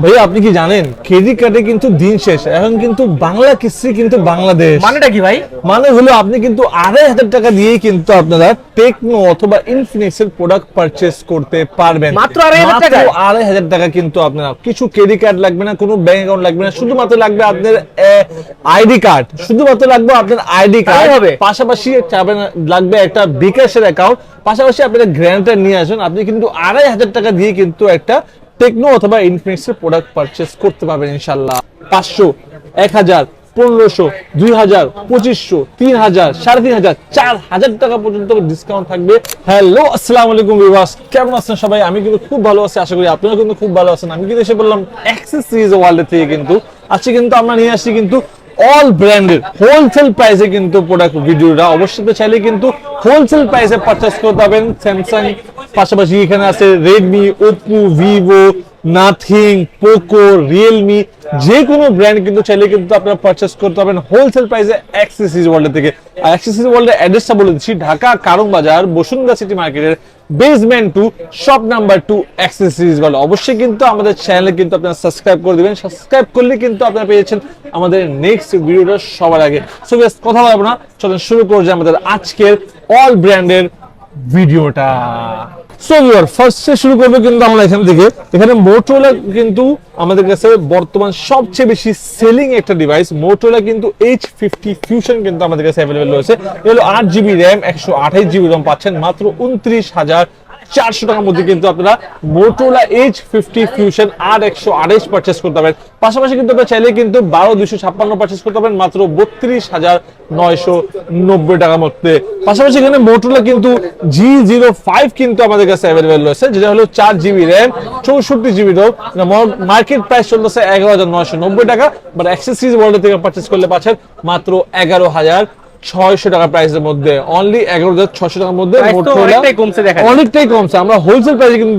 ভাই আপনি কি জানেন? ক্রেডিট কার্ডে কিন্তু দিন শেষ এখন কিন্তু বাংলা কিস্তি কিন্তু বাংলাদেশ। মানেটা কি ভাই? মানে হলো আপনি কিন্তু আড়াই হাজার টাকা দিয়েই কিন্তু আপনারা টেকনো অথবা ইনফিনিক্স এর প্রোডাক্ট করতে পারবেন। মাত্র আড়াই হাজার মাত্র আড়াই হাজার টাকা কিন্তু আপনারা কিছু ক্রেডিট কার্ড লাগবে না কোনো ব্যাংক অ্যাকাউন্ট লাগবে না শুধুমাত্র লাগবে আপনার আইডি কার্ড শুধুমাত্র লাগবে আপনার আইডি কার্ড হবে? পাশাপাশি লাগবে একটা বিকাশের অ্যাকাউন্ট পাশাপাশি আপনারা গ্র্যান্টার নিয়ে আসুন আপনি কিন্তু আড়াই হাজার টাকা দিয়ে কিন্তু একটা টেকনো অথবা ইনফিনিক্স এর প্রোডাক্ট পারচেস করতে পারবেন ইনশাল্লাহ পাঁচশো, এক হাজার, পনেরোশো, দুই হাজার, পঁচিশশো, তিন হাজার, সাড়ে তিন হাজার, চার হাজার টাকা পর্যন্ত ডিসকাউন্ট থাকবে। হ্যালো আসসালামু আলাইকুম বিবাস কেমন আছেন সবাই? আমি কিন্তু খুব ভালো আছি, আশা করি আপনারা কিন্তু খুব ভালো আছেন। আমি কিন্তু এসে বললাম অ্যাক্সেস সিরিজ ওয়ার্ল্ড থেকে কিন্তু। আজকে কিন্তু আমরা নিয়ে আসছি কিন্তু অল ব্র্যান্ডের হোলসেল প্রাইসে কিন্তু প্রোডাক্ট ভিডিওটা অবশ্যই চাইলে কিন্তু হোলসেল প্রাইসে পারচেস করতে পারবেন স্যামসাং পাশাপাশি এখানে আছে Redmi Oppo Vivo Nothing Poco Realme যে কোনো ব্র্যান্ড কিন্তু চাইলে কিন্তু আপনারা পারচেস করতে পারবেন হোলসেল প্রাইসে অ্যাক্সেসরিজ ওয়ার্ল্ড থেকে। আর অ্যাক্সেসরিজ ওয়ার্ল্ডের অ্যাড্রেসটা বলে দিচ্ছি, ঢাকা কারণ বাজার বসুন্ধরা সিটি মার্কেটের basement two shop number two accessories world অবশ্যই কিন্তু আমাদের চ্যানেলে কিন্তু আপনারা সাবস্ক্রাইব করে দিবেন। সাবস্ক্রাইব করলে কিন্তু আপনারা পেয়েছেন আমাদের নেক্সট ভিডিওটা সবার আগে। সো বেশ কথা বলব না, চলুন শুরু করছি আমাদের আজকের অল ব্র্যান্ডের ভিডিওটা শুরু করব কিন্তু আমরা এখান থেকে। এখানে মোটোলা কিন্তু আমাদের কাছে বর্তমান সবচেয়ে বেশি সেলিং একটা ডিভাইস মোটোলা কিন্তু এইচ ফিফটি ফিউশন কিন্তু আমাদের কাছে অ্যাভেলেবেল রয়েছে। এগুলো আট জিবি র্যাম একশো আঠাইশ জিবি র্যাম পাচ্ছেন। মাত্র উনত্রিশ হাজার চারশো টাকার মধ্যে কিন্তু আপনারা মোটোলা এইচ ফিফটি ফিউশন আর একশো আঠাইশ পারচেস করতে পারবেন। পাশাপাশি কিন্তু আপনারা চাইলে কিন্তু বারো দুশো ছাপ্পান্ন পারচেস করতে পারবেন, মাত্র বত্রিশ হাজার নয়শো নব্বই টাকার মধ্যে। পাশাপাশি এখানে মোটোলা কিন্তু জি জিরো ফাইভ কিন্তু আমাদের কাছে অ্যাভেলেবেল রয়েছে, যেটা হলো চার জিবি র্যাম চৌষট্টি জিবি রোম মার্কেট প্রাইস চলতেছে এগারো হাজার নয়শো নব্বই টাকা বাট অ্যাক্সেসরিজ ওয়ার্ল্ড থেকে পারচেস করলে পাচ্ছেন মাত্র এগারো হাজার ছয়শো টাকা প্রাইসের মধ্যে অনলি এগারো হাজার ছয়শো টাকার মধ্যে অনেকটাই কমছে দেখা অনেকটাই কমছে। আমরা হোলসেল প্রাইসে কিন্তু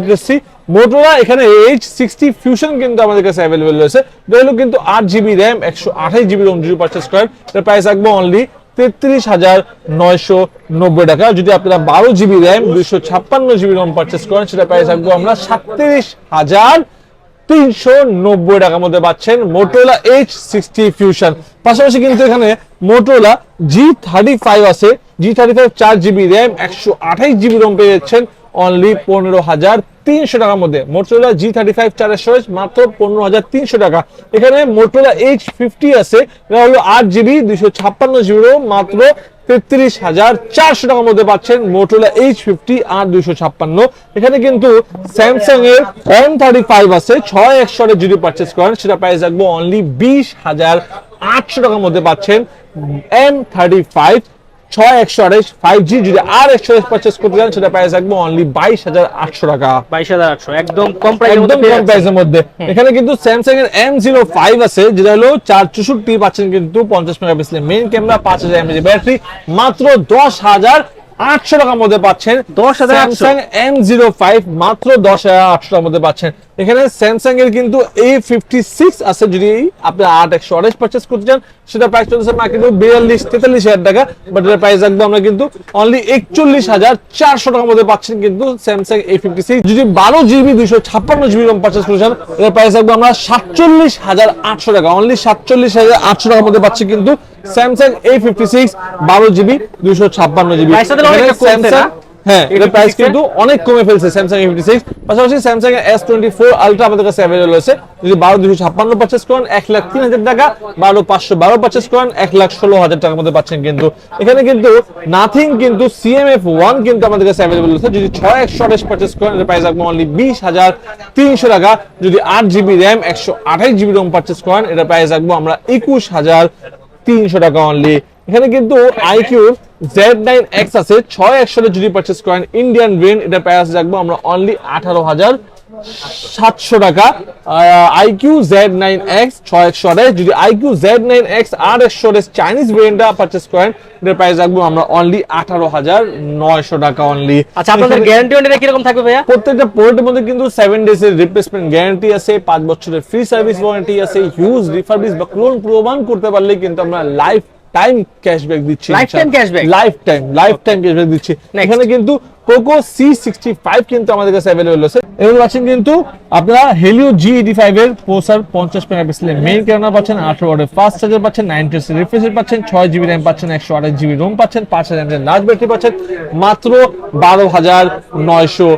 এখানে এইচ সিক্সটি ফিউশন কিন্তু আমাদের কাছে অ্যাভেলেবেল রয়েছে। কিন্তু আট জিবি র্যাম একশো আঠাশ জিবি রোম যদি পারচেস করেন এটার প্রাইস রাখব অনলি তেত্রিশ হাজার নয়শো নব্বই টাকা। যদি আপনারা বারো জিবি র্যাম দুইশো ছাপ্পান্ন জিবি রোম পারচেস করেন সেটা প্রাইস রাখব আমরা সাতত্রিশ হাজার তিনশো নব্বই টাকার মধ্যে পাচ্ছেন মোটোলা এইচ সিক্সটি ফিউশন পাশাপাশি কিন্তু এখানে মোটোলা জি থার্টি ফাইভ আছে। জি থার্টি ফাইভ চার জিবি র্যাম একশো আঠাইশ জিবি রোম পেয়ে যাচ্ছেন। অনলি পনেরো হাজার তিনশো টাকার মধ্যে। মোটোলা জি থার্টি ফাইভ চারের স্টোরেজ মাত্র পনেরো হাজার তিনশো টাকা। এখানে মোটোলা এইচ ফিফটি আছে, এটা হলো আট জিবি দুইশো ছাপ্পান্ন জিবি মাত্র তেত্রিশ হাজার চারশো টাকার মধ্যে পাচ্ছেন মোটোলা এইচ ফিফটি আর দুইশো ছাপ্পান্ন। এখানে কিন্তু স্যামসাং এর এম থার্টি ফাইভ আছে, ছয় একশো যদি পারচেস করেন, সেটা প্রাইস রাখব অনলি বিশ হাজার আটশো টাকার মধ্যে পাচ্ছেন এম থার্টি ফাইভ ছয় একশো আড়াইশ ফাইভ জি যদি আর একশো পারচেস করতে চান সেটা প্রাইস থাকবে অনলি বাইশ হাজার আটশো টাকা। বাইশ হাজার আটশো একদম কম প্রাইস একদম কম প্রাইসের মধ্যে। এখানে কিন্তু স্যামসাং এর এম জিরো ফাইভ আছে যেটা হলো চার চৌষট্টি পাচ্ছেন কিন্তু পঞ্চাশ মেগাপিক্সেলের মেইন ক্যামেরা পাঁচ হাজার এমএজি ব্যাটারি মাত্র দশ হাজার আটশো টাকার মধ্যে পাচ্ছেন 10,800 স্যামসাং এম জিরো ফাইভ মাত্র দশ হাজার আটশো টাকার মধ্যে পাচ্ছেন। এখানে স্যামসাং এর কিন্তু এ ফিফটি সিক্স আছে যদি আপনি আট একশো আঠাশ পারচেস করতে চান সেটা প্রাইস চলছে মার্কেটে বিয়াল্লিশ তেতাল্লিশ হাজার টাকা। বাট এটার প্রাইস রাখব আমরা কিন্তু অনলি একচল্লিশ হাজার চারশো টাকার মধ্যে পাচ্ছেন কিন্তু স্যামসাং এ ফিফটি সিক্স যদি বারো জিবি দুইশো ছাপ্পান্ন জিবি রম পারচেস করে চান এটার প্রাইস রাখব আমরা সাতচল্লিশ হাজার আটশো টাকা। অনলি সাতচল্লিশ হাজার আটশো টাকার মধ্যে পাচ্ছি কিন্তু স্যামসাং এ ফিফটি সিক্স বারো জিবি দুইশো ছাপ্পান্ন জিবি না? হ্যাঁ প্রাইস A56 কিন্তু অনেক কমে ফেলছে স্যামসাং এ ফিফটি সিক্স পাশাপাশি স্যামসাং এর এস টোয়েন্টি ফোর আলট্রা আমাদের কাছে অ্যাভেলেবল রয়েছে। যদি বারো দুশো ছাপ্পান্ন পার্চেস করেন এক লাখ তিন হাজার টাকা বারো পাঁচশো বারো পার্চেস করেন এক লাখ ষোলো হাজার টাকার মধ্যে পাচ্ছেন কিন্তু। এখানে কিন্তু নাথিং কিন্তু সিএমএফ ওয়ান কিন্তু আমাদের কাছে অ্যাভেলেবল রয়েছে। যদি ছয় একশো আঠাশ পার্চেস করেন এর প্রাইস রাখব অনলি বিশ হাজার তিনশো টাকা। যদি আট জিবি র্যাম একশো আঠাশ জিবি রোম পার্চেস করেন এটার প্রাইস রাখব আমরা একুশ হাজার তিনশো টাকা অনলি এখানে কিন্তু আইকিউ জেড নাইন আছে, ছয় একশো যদি পারচেস করেন ইন্ডিয়ান ব্রেন এটা প্রাইস রাখব আমরা অনলি আঠারো হাজার সাতশো টাকা। আইকিউ জেড নাইন এক্স ছয় একশো আঠাশ। যদি আইকিউ জেড নাইন এক্স আর একশো চাইনিজ ব্রেনটা পারচেস করেন এটার প্রাইস রাখব আমরা অনলি আঠারো হাজার নয়শো টাকা অনলি আচ্ছা আপনাদের গ্যারান্টি ওয়ারেন্টি কীরকম থাকবে ভাইয়া? প্রত্যেকটা প্রোডাক্টের মধ্যে কিন্তু সেভেন ডেজ এর রিপ্লেসমেন্ট গ্যারান্টি আছে পাঁচ বছরের ফ্রি সার্ভিস ওয়ারেন্টি আছে হিউজ রিফার্বিশ বা ক্লোন প্রমাণ করতে পারলে কিন্তু আমরা লাইফ টাইম ক্যাশব্যাক দিচ্ছি Lifetime cashback? Lifetime lifetime cashback দিচ্ছি. এখানে কিন্তু পোকো সি সিক্সটি ফাইভ কিন্তু আমাদের কাছে অ্যাভেলেবেল আছে এবং পাচ্ছেন কিন্তু আপনারা হেলিও জি এইটি ফাইভ এর পোসার পঞ্চাশ মেগাপিক্সেলের মেইন ক্যামেরা পাচ্ছেন, আঠারো ওয়াটের ফাস্ট চার্জার পাচ্ছেন নাইনটি রিফ্রেশ পাচ্ছেন, ছয় জিবি র্যাম পাচ্ছেন, একশো আঠাশ জিবি রোম পাচ্ছেন, পাঁচ হাজার লার্জ ব্যাটারি পাচ্ছেন, মাত্র বারো হাজার নয়শো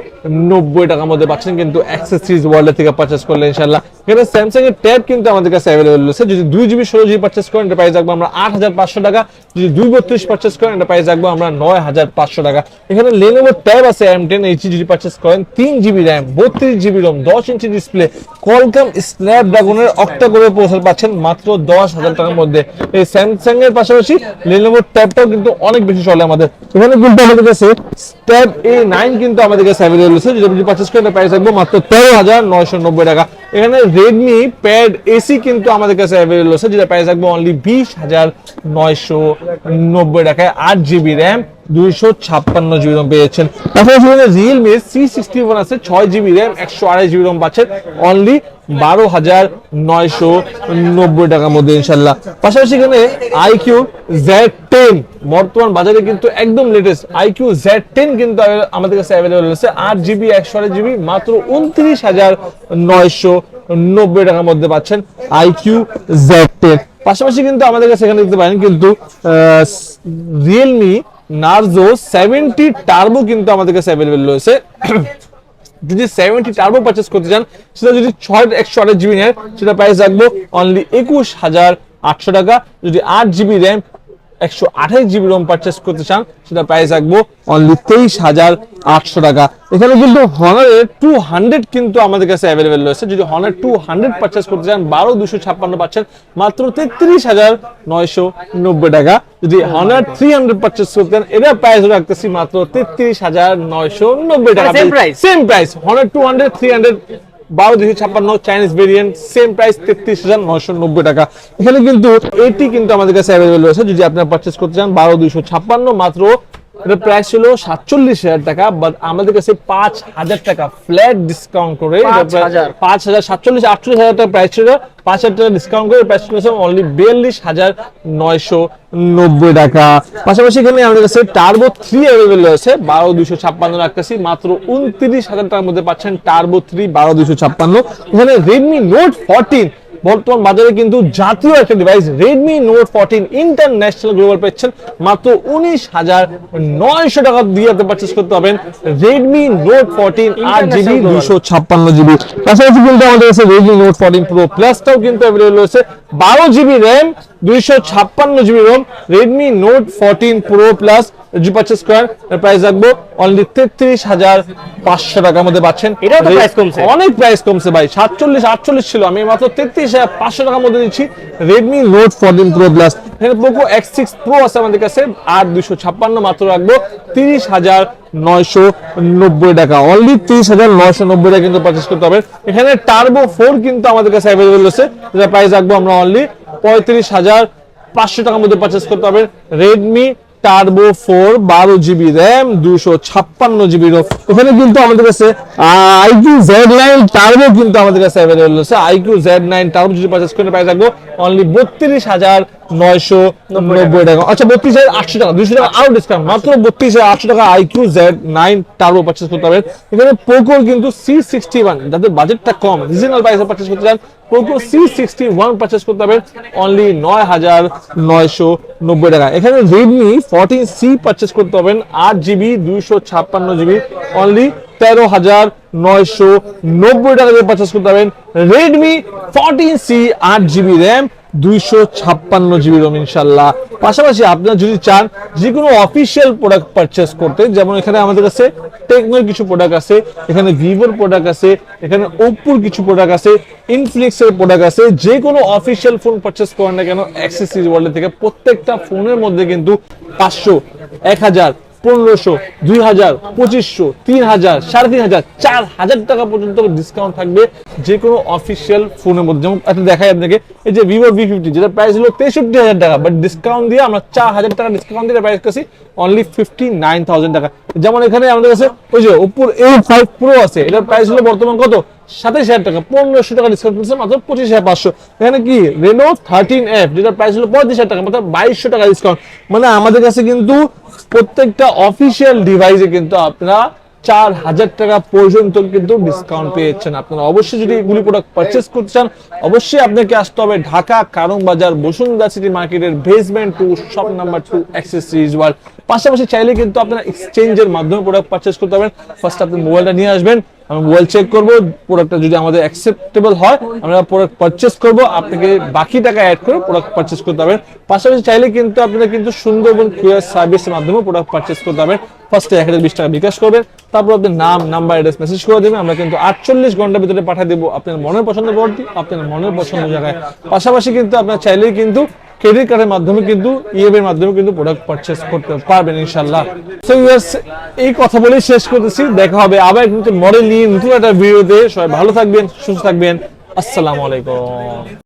নব্বই টাকার মধ্যে পাচ্ছেন, কিন্তু অ্যাক্সেসরিজ ওয়ার্ল্ড থেকে পারচেস করলে ইনশাল্লাহ এখানে স্যামসাং এর ট্যাব কিন্তু আমাদের কাছে অ্যাভেলেবল আছে যদি দুই জিবি ষোলো জিবি পারচেস করেন, এটা আমরা আট হাজার পাঁচশো টাকা। যদি দুই বত্রিশ পারচেস করেন, এটা আমরা নয় হাজার পাঁচশো টাকা। এখানে লেনোভো ট্যাব আছে এম টেন এইচডি যদি পারচেস করেন, তিন জিবি র্যাম বত্রিশ জিবি দশ ইঞ্চি ডিসপ্লে কলকাম স্ন্যাপড্রাগনের অক্টা করে প্রসেসর পাচ্ছেন, মাত্র দশ হাজার টাকার মধ্যে। এই স্যামসাং এর পাশাপাশি লেনোভো ট্যাবটাও কিন্তু অনেক বেশি চলে আমাদের। এখানে কিন্তু আমাদের কাছে এ নাইন কিন্তু আমাদের কাছে অ্যাভেলেবল আছে যদি আপনি পারচেস করেন প্রাইস আসবে মাত্র তেরো হাজার নয়শো নব্বই টাকা। এখানে রেডমি প্যাড এসি কিন্তু আমাদের কাছে অ্যাভেলেবল আছে যেটা প্রাইস আসবে অনলি বিশ হাজার নয়শো নব্বই টাকায়। আট জিবি র্যাম দুইশো ছাপ্পান্ন জিবি রম পেয়েছেন। তারপরে রিয়েলমি সি সিক্সটি ওয়ান আছে, ছয় জিবি র্যাম একশো আড়াই জিবি রম পাচ্ছেন। অনলি বারো হাজার নয়শো নব্বই টাকার মধ্যে ইনশাল্লাহ। পাশাপাশি এখানে আইকিউ জেড টেন বর্তমান বাজারে কিন্তু একদম লেটেস্ট আইকিউ জেড টেন কিন্তু আমাদের কাছে অ্যাভেলেবল আছে আট জিবি একশো জিবি মাত্র উনত্রিশ হাজার নয়শো নব্বই টাকার মধ্যে পাচ্ছেন আইকিউ জেড টেন পাশাপাশি কিন্তু আমাদের কাছে এখানে দেখতে পারেন কিন্তু রিয়েলমি নার্জো সেভেন্টি টার্বো কিন্তু আমাদের কাছে অ্যাভেলেবল রয়েছে। যদি সেভেন্টি টার্বো পারচেস করতে চান, সেটা যদি ছয় একশো আঠাশ জিবি নেয় সেটা প্রাইস রাখব অনলি একুশ হাজার আটশো টাকা। যদি আট জিবি র্যাম একশো আঠাশ জিবি রোম পারচেস করতে চান সেটা প্রাইস রাখব অনলি তেইশ হাজার আটশো টাকা। এখানে কিন্তু হনারের টু হান্ড্রেড কিন্তু আমাদের কাছে অ্যাভেলেবেল রয়েছে। যদি হনার টু হান্ড্রেড পারচেস করতে চান বারো দুশো ছাপ্পান্ন পাচ্ছেন মাত্র তেত্রিশ হাজার নয়শো নব্বই টাকা। যদি হনার থ্রি হান্ড্রেড পারচেস করতে চান এটার প্রাইস রাখতেছি মাত্র তেত্রিশ হাজার নয়শো নব্বই টাকা? Same price Honor two hundred three hundred বারো, দুইশো ছাপ্পান্ন চাইনিজ ভেরিয়েন্ট সেম প্রাইস তেত্রিশ হাজার নয়শো নব্বই টাকা। এখানে কিন্তু এটি কিন্তু আমাদের কাছে অ্যাভেলেবেল রয়েছে। যদি আপনারা পারচেস করতে চান, বারো, দুইশো ছাপ্পান্ন মাত্র এটা প্রাইস ছিল সাতচল্লিশ হাজার টাকা বাট আমাদের কাছে পাঁচ হাজার টাকা ফ্ল্যাট ডিসকাউন্ট করে পাঁচ হাজার। পাঁচ হাজার সাতচল্লিশ আটচল্লিশ হাজার টাকা প্রাইস ছিল। পাঁচ হাজার টাকা ডিসকাউন্ট করে প্রাইস ছিল অনলি বিয়াল্লিশ হাজার নয়শো নব্বই টাকা। পাশাপাশি এখানে আমাদের কাছে টার্বো থ্রি অ্যাভেলেবল রয়েছে বারো দুশো ছাপ্পান্ন রাখতেছি। মাত্র উনত্রিশ হাজার টাকার মধ্যে পাচ্ছেন টার্বো থ্রি বারো দুশো ছাপ্পান্ন। এখানে রেডমি নোট ফোরটিন বর্তমান বাজারে কিন্তু জাতীয় একটা device Redmi Note fourteen international global পাচ্ছেন মাত্র উনিশ হাজার নয়শো টাকা দিয়ে আপনি পারচেস করতে পারবেন রেডমি নোট ফোরটিন আট জিবি দুশো ছাপ্পান্ন জিবি পাশাপাশি কিন্তু আমাদের কাছে রেডমি নোট ফোরটিন প্রো প্লাসটাও কিন্তু অ্যাভেলেবল রয়েছে। বারো জিবি র্যাম দুইশো ছাপ্পান্ন GB ROM Redmi Note fourteen pro plus purchase করেন প্রাইস রাখব। অনলি তেত্রিশ হাজার পাঁচশো টাকার মধ্যে পাচ্ছেন। এটাও তো রে- কমছে। অনেক প্রাইস কমছে ভাই সাতচল্লিশ আটচল্লিশ ছিল। আমি মাত্র তেত্রিশ হাজার পাঁচশো টাকার মধ্যে দিচ্ছি Redmi Note fourteen pro plus এখানে পোকো এক্স সিক্স প্রো আছে আমাদের কাছে আর দুশো ছাপ্পান্ন মাত্র রাখব। তিরিশ হাজার নয়শো নব্বই টাকা। অনলি তিরিশ হাজার নয়শো নব্বই টাকা কিন্তু পারচেস করতে হবে। এখানে টার্বো ফোর কিন্তু আমাদের কাছে অ্যাভেলেবল আছে। যেটা প্রাইস রাখব আমরা অনলি পঁয়ত্রিশ হাজার পাঁচশো টাকার মধ্যে পারচেস করতে হবে। রেডমি টার্বো ফোর বারো জিবি র্যাম দুশো ছাপ্পান্ন জিবি রোম এখানে কিন্তু আমাদের কাছে আইকিউ জেড নাইন টার্বো কিন্তু আমাদের কাছে অ্যাভেলেবল আছে। আইকিউ জেড নাইন টার্বো যদি পারচেস করে প্রাইস রাখব অনলি বত্রিশ হাজার নয়শো নব্বই টাকা। আচ্ছা বত্রিশ হাজার আটশো টাকা দুশো টাকা আরও ডিসকাউন্ট মাত্র বত্রিশ হাজার আটশো টাকা iQOO Z nine turbo purchase করতে পারবেন এখানে পোকোর কিন্তু সি সিক্সটি ওয়ান যাদের বাজেটটা কম রিজনাল প্রাইসে পারচেস করতে চান Poco C sixty one purchase করতে পারবেন অনলি নয় হাজার নয়শো নব্বই টাকা। এখানে রেডমি ফোরটিন সি পারচেস করতে পারবেন আট জিবি দুইশো ছাপ্পান্ন জিবি অনলি তেরো হাজার নয়শো নব্বই টাকা দিয়ে পারচেস করতে পারবেন রেডমি ফোরটিন সি আট জিবি র্যাম দুইশো ছাপ্পান্ন জিবি রোম ইনশাল্লাহ পাশাপাশি আপনারা যদি চান যে কোনো অফিসিয়াল প্রোডাক্ট পারচেস করতে, যেমন এখানে আমাদের কাছে টেকনোর কিছু প্রোডাক্ট আছে, এখানে ভিভোর প্রোডাক্ট আছে, এখানে ওপ্পোর কিছু প্রোডাক্ট আছে ইনফ্লিক্স এর প্রোডাক্ট আছে, যে কোনো অফিসিয়াল ফোন পারচেস করেন না কেন অ্যাক্সেসরিজ ওয়ার্ল্ড থেকে প্রত্যেকটা ফোনের মধ্যে কিন্তু পাঁচশো, এক হাজার পনেরোশো, দুই হাজার, পঁচিশশো, তিন হাজার, সাড়ে তিন হাজার, চার হাজার টাকা পর্যন্ত ডিসকাউন্ট থাকবে যে কোনো অফিসিয়াল ফোনের মধ্যে। যেমন একটা দেখাই আপনাকে, এই যে ভিভো ভি ফিফটি যেটা প্রাইস হলো তেষট্টি হাজার টাকা বাট ডিসকাউন্ট দিয়ে আমরা চার হাজার টাকা ডিসকাউন্ট দিয়ে প্রাইস করছি অনলি ফিফটি নাইন থাউজেন্ড টাকা। যেমন এখানে আমাদের কাছে ওই যে ওপোর এ ফাইভ প্রো আছে, এটার প্রাইস হলো বর্তমান কত? সাতাশ হাজার টাকা, পনেরোশো টাকা ডিসকাউন্ট করছে মাত্র পঁচিশ হাজার পাঁচশো। এখানে কি? রেনো থার্টিন এফ যেটার প্রাইস হলো পঁয়ত্রিশ হাজার টাকা, মাত্র বাইশশো টাকা ডিসকাউন্ট মানে আমাদের কাছে কিন্তু প্রত্যেকটা অফিসিয়াল ডিভাইসে কিন্তু আপনারা চার হাজার টাকা পর্যন্ত কিন্তু ডিসকাউন্ট পেয়েছেন। আপনারা অবশ্যই যদি এগুলি প্রোডাক্ট পারচেস করতে চান, অবশ্যই আপনাকে আসতে হবে ঢাকা কারণ বাজার বসুন্ধরা সিটি মার্কেটের basement two shop number two accessories world পাশাপাশি চাইলে কিন্তু আপনারা এক্সচেঞ্জের মাধ্যমে প্রোডাক্ট পারচেস করতে পারবেন। ফার্স্ট আপনি মোবাইলটা নিয়ে আসবেন। আমি মোবাইল চেক করব প্রোডাক্টটা যদি আমাদের অ্যাকসেপ্টেবল হয়, আমরা প্রোডাক্ট পারচেস করব, আপনাকে বাকি টাকা অ্যাড করে প্রোডাক্ট পারচেস করতে পারবেন পাশাপাশি চাইলে কিন্তু আপনারা কিন্তু সুন্দরবন কুরিয়ার সার্ভিসের মাধ্যমে প্রোডাক্ট পারচেস করতে পারবেন ফার্স্টে এক হাজার বিশ টাকা বিকাশ করবেন, তারপর আপনার নাম নাম্বার অ্যাড্রেস মেসেজ করে দেবেন, আমরা কিন্তু আটচল্লিশ ঘণ্টার ভিতরে পাঠিয়ে দেবো আপনার মনের পছন্দ পড়তি আপনার মনের পছন্দ জায়গায়। পাশাপাশি কিন্তু আপনার চাইলেই কিন্তু ক্রেডিট কার্ডের মাধ্যমে কিন্তু ইএমআই এর মাধ্যমে কিন্তু প্রোডাক্ট পারচেস করতে পারবেন, ইনশাআল্লাহ। সো এই কথা বলেই শেষ করতেছি। দেখা হবে আবার নতুন মডেল নিয়ে, নতুন একটা ভিডিওতে সবাই ভালো থাকবেন, সুস্থ থাকবেন। আসসালামু আলাইকুম।